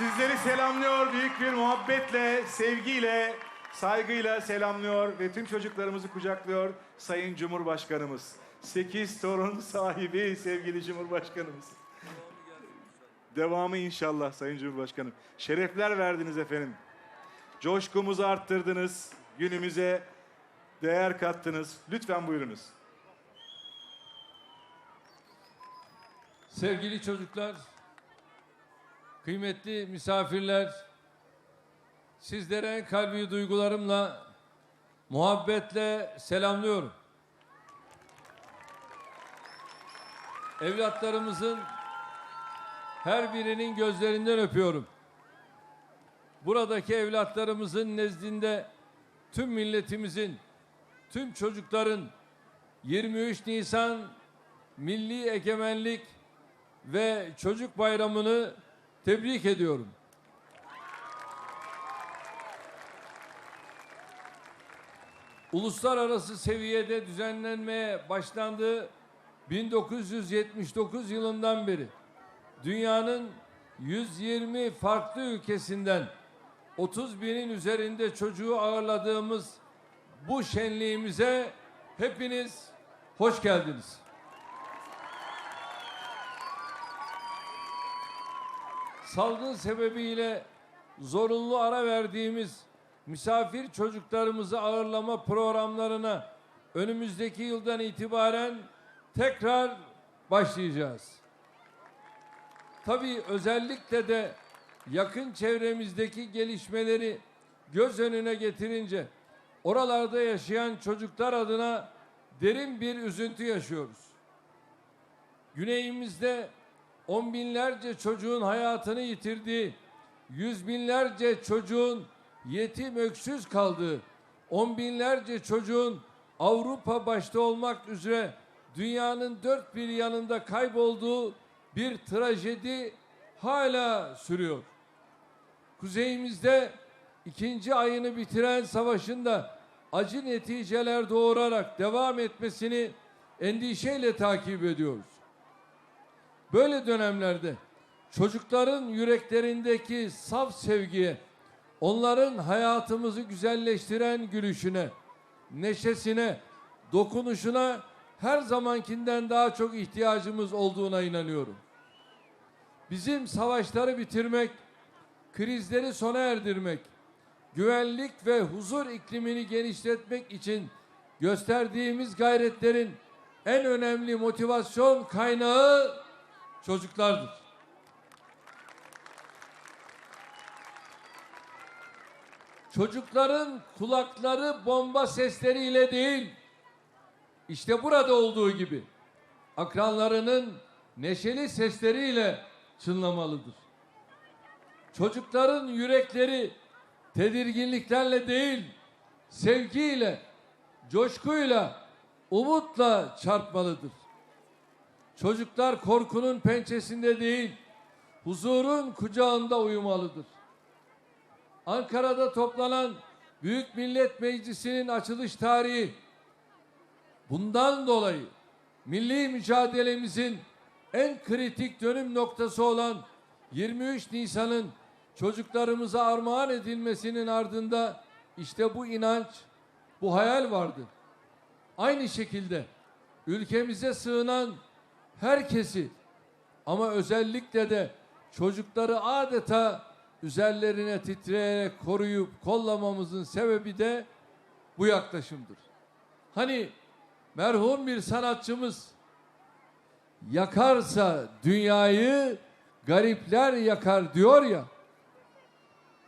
Sizleri selamlıyor büyük bir muhabbetle, sevgiyle, saygıyla selamlıyor ve tüm çocuklarımızı kucaklıyor Sayın Cumhurbaşkanımız. Sekiz torun sahibi sevgili Cumhurbaşkanımız. Devamı inşallah Sayın Cumhurbaşkanım. Şerefler verdiniz efendim. Coşkumuzu arttırdınız. Günümüze değer kattınız. Lütfen buyurunuz. Sevgili çocuklar, kıymetli misafirler, sizlere en kalbi duygularımla, muhabbetle selamlıyorum. Evlatlarımızın her birinin gözlerinden öpüyorum. Buradaki evlatlarımızın nezdinde tüm milletimizin, tüm çocukların 23 Nisan Milli Egemenlik ve Çocuk Bayramı'nı tebrik ediyorum. Uluslararası seviyede düzenlenmeye başlandığı 1979 yılından beri dünyanın 120 farklı ülkesinden 30 binin üzerinde çocuğu ağırladığımız bu şenliğimize hepiniz hoş geldiniz. Salgın sebebiyle zorunlu ara verdiğimiz misafir çocuklarımızı ağırlama programlarına önümüzdeki yıldan itibaren tekrar başlayacağız. Tabii özellikle de yakın çevremizdeki gelişmeleri göz önüne getirince oralarda yaşayan çocuklar adına derin bir üzüntü yaşıyoruz. Güneyimizde on binlerce çocuğun hayatını yitirdiği, yüz binlerce çocuğun yetim öksüz kaldığı, on binlerce çocuğun Avrupa başta olmak üzere dünyanın dört bir yanında kaybolduğu bir trajedi hala sürüyor. Kuzeyimizde ikinci ayını bitiren savaşın da acı neticeler doğurarak devam etmesini endişeyle takip ediyoruz. Böyle dönemlerde çocukların yüreklerindeki saf sevgiye, onların hayatımızı güzelleştiren gülüşüne, neşesine, dokunuşuna her zamankinden daha çok ihtiyacımız olduğuna inanıyorum. Bizim savaşları bitirmek, krizleri sona erdirmek, güvenlik ve huzur iklimini genişletmek için gösterdiğimiz gayretlerin en önemli motivasyon kaynağı çocuklardır. Çocukların kulakları bomba sesleriyle değil, işte burada olduğu gibi akranlarının neşeli sesleriyle çınlamalıdır. Çocukların yürekleri tedirginliklerle değil, sevgiyle, coşkuyla, umutla çarpmalıdır. Çocuklar korkunun pençesinde değil, huzurun kucağında uyumalıdır. Ankara'da toplanan Büyük Millet Meclisi'nin açılış tarihi bundan dolayı milli mücadelemizin en kritik dönüm noktası olan 23 Nisan'ın çocuklarımıza armağan edilmesinin ardında işte bu inanç, bu hayal vardı. Aynı şekilde ülkemize sığınan herkesi ama özellikle de çocukları adeta üzerlerine titreyerek koruyup kollamamızın sebebi de bu yaklaşımdır. Hani merhum bir sanatçımız yakarsa dünyayı garipler yakar diyor ya.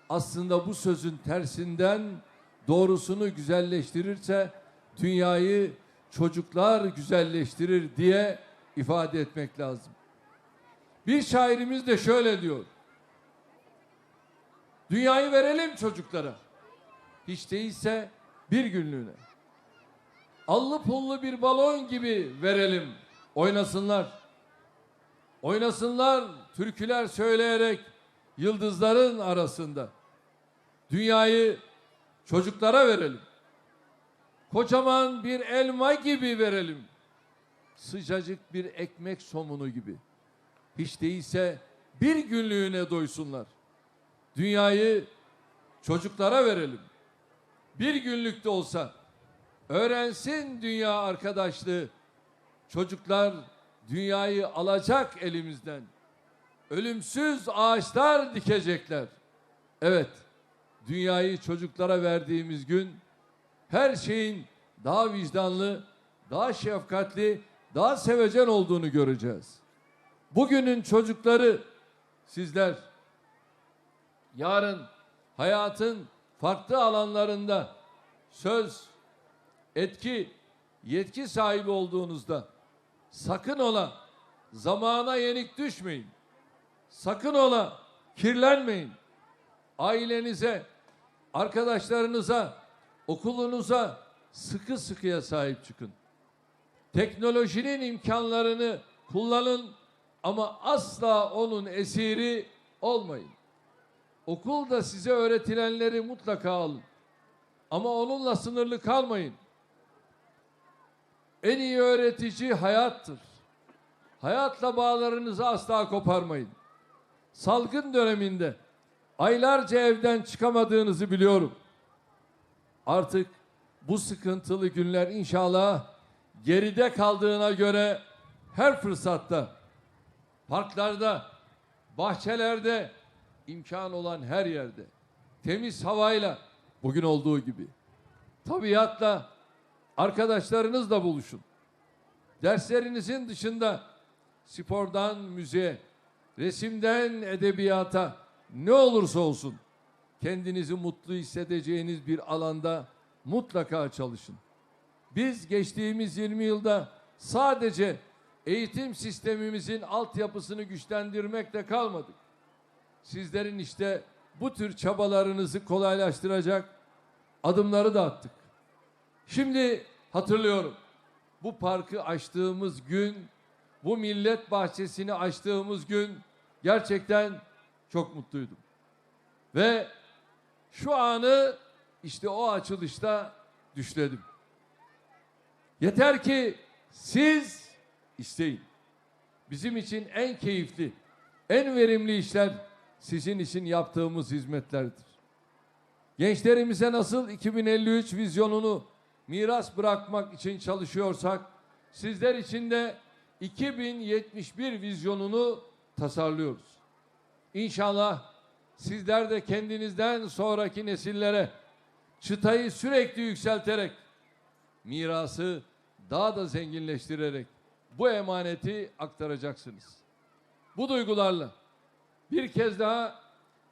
Aslında bu sözün tersinden doğrusunu güzelleştirirse dünyayı çocuklar güzelleştirir diye ifade etmek lazım. Bir şairimiz de şöyle diyor. Dünyayı verelim çocuklara. Hiç değilse bir günlüğüne. Allı pullu bir balon gibi verelim. Oynasınlar. Oynasınlar türküler söyleyerek yıldızların arasında. Dünyayı çocuklara verelim. Kocaman bir elma gibi verelim sıcacık bir ekmek somunu gibi. Hiç değilse bir günlüğüne doysunlar. dünyayı çocuklara verelim. Bir günlük de olsa öğrensin dünya arkadaşlığı. Çocuklar dünyayı alacak elimizden. Ölümsüz ağaçlar dikecekler. Evet, dünyayı çocuklara verdiğimiz gün her şeyin daha vicdanlı, daha şefkatli, daha sevecen olduğunu göreceğiz. Bugünün çocukları sizler yarın hayatın farklı alanlarında söz, etki, yetki sahibi olduğunuzda sakın ola zamana yenik düşmeyin. Sakın ola kirlenmeyin. Ailenize, arkadaşlarınıza, okulunuza sıkı sıkıya sahip çıkın. Teknolojinin imkanlarını kullanın ama asla onun esiri olmayın. Okulda size öğretilenleri mutlaka alın. Ama onunla sınırlı kalmayın. En iyi öğretici hayattır. Hayatla bağlarınızı asla koparmayın. Salgın döneminde aylarca evden çıkamadığınızı biliyorum. Artık bu sıkıntılı günler inşallah geride kaldığına göre her fırsatta parklarda, bahçelerde, imkan olan her yerde temiz havayla bugün olduğu gibi tabiatla arkadaşlarınızla buluşun. Derslerinizin dışında spordan müziğe, resimden edebiyata ne olursa olsun kendinizi mutlu hissedeceğiniz bir alanda mutlaka çalışın. Biz geçtiğimiz 20 yılda sadece eğitim sistemimizin altyapısını güçlendirmekle kalmadık. Sizlerin işte bu tür çabalarınızı kolaylaştıracak adımları da attık. Şimdi hatırlıyorum. Bu parkı açtığımız gün, bu millet bahçesini açtığımız gün gerçekten çok mutluydum. Ve şu anı işte o açılışta düşledim. Yeter ki siz isteyin. Bizim için en keyifli, en verimli işler sizin için yaptığımız hizmetlerdir. Gençlerimize nasıl 2053 vizyonunu miras bırakmak için çalışıyorsak, sizler için de 2071 vizyonunu tasarlıyoruz. İnşallah sizler de kendinizden sonraki nesillere çıtayı sürekli yükselterek, mirası daha da zenginleştirerek bu emaneti aktaracaksınız. Bu duygularla bir kez daha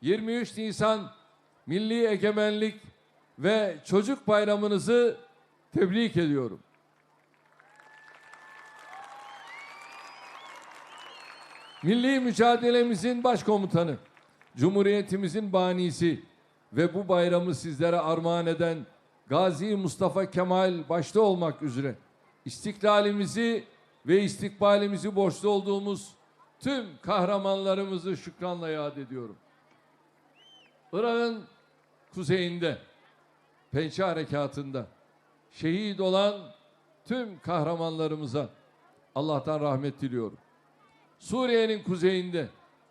23 Nisan Milli Egemenlik ve Çocuk Bayramınızı tebrik ediyorum. Milli mücadelemizin başkomutanı, Cumhuriyetimizin banisi ve bu bayramı sizlere armağan eden Gazi Mustafa Kemal başta olmak üzere istiklalimizi ve istikbalimizi borçlu olduğumuz tüm kahramanlarımızı şükranla yad ediyorum. Irak'ın kuzeyinde, Pençe Harekatı'nda şehit olan tüm kahramanlarımıza Allah'tan rahmet diliyorum. Suriye'nin kuzeyinde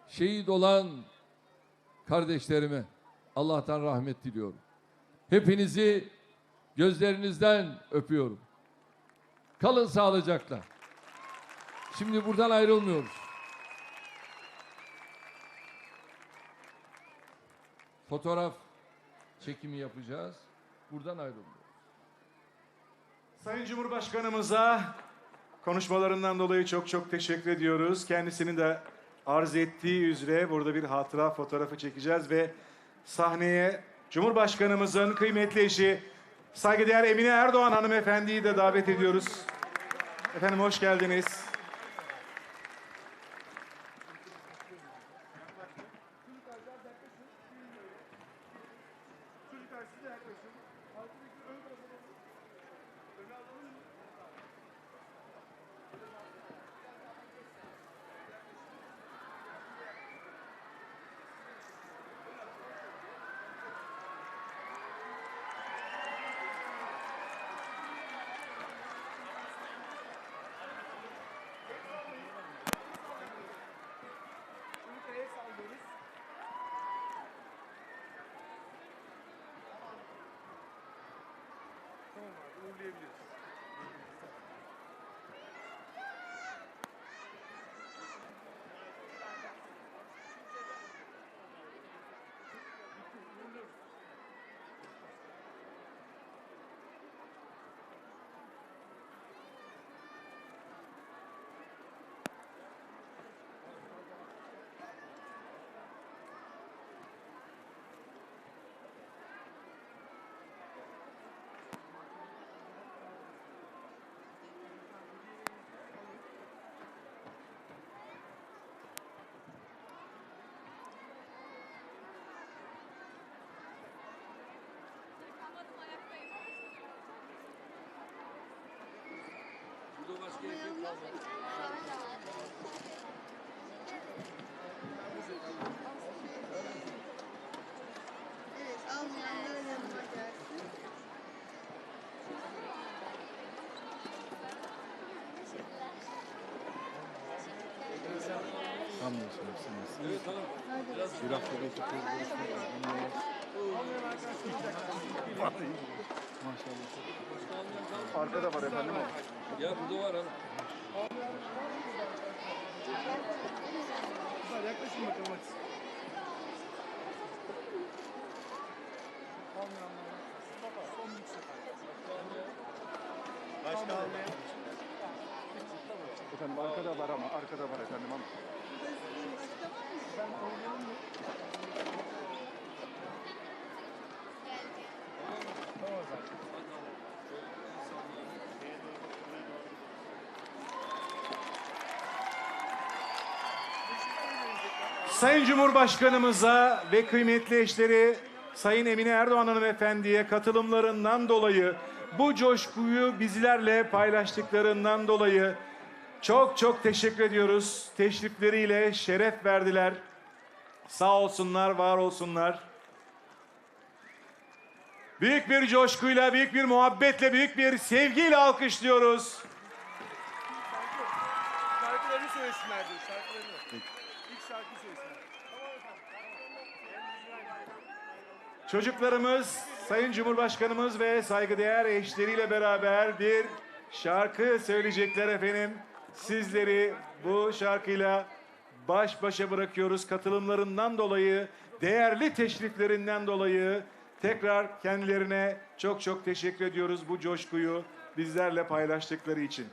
şehit olan kardeşlerime Allah'tan rahmet diliyorum. Hepinizi gözlerinizden öpüyorum. Kalın sağlıcakla. Şimdi buradan ayrılmıyoruz. Fotoğraf çekimi yapacağız. Buradan ayrılmıyoruz. Sayın Cumhurbaşkanımıza konuşmalarından dolayı çok çok teşekkür ediyoruz. Kendisinin de arz ettiği üzere burada bir hatıra fotoğrafı çekeceğiz ve sahneye Cumhurbaşkanımızın kıymetli eşi saygıdeğer Emine Erdoğan hanımefendiyi de davet ediyoruz. Efendim hoş geldiniz. uygulayabiliriz. Evet, almayanlar yanıma gelsin. Evet hanım. Bir haftada tutuyoruz görüşmek Maşallah. Arkada var efendim. Ya burada var hanım. Yaklaşın bakalım hadi. Başka almayan? Efendim arkada var ama arkada var efendim ama. Sayın Cumhurbaşkanımıza ve kıymetli eşleri Sayın Emine Erdoğan hanımefendiye katılımlarından dolayı bu coşkuyu bizlerle paylaştıklarından dolayı çok çok teşekkür ediyoruz. Teşrifleriyle şeref verdiler. Sağ olsunlar, var olsunlar. Büyük bir coşkuyla, büyük bir muhabbetle, büyük bir sevgiyle alkışlıyoruz. Şarkılarını diyor, şarkılarını. Çocuklarımız, Sayın Cumhurbaşkanımız ve saygıdeğer eşleriyle beraber bir şarkı söyleyecekler efendim. Sizleri bu şarkıyla baş başa bırakıyoruz. Katılımlarından dolayı, değerli teşriflerinden dolayı tekrar kendilerine çok çok teşekkür ediyoruz bu coşkuyu bizlerle paylaştıkları için.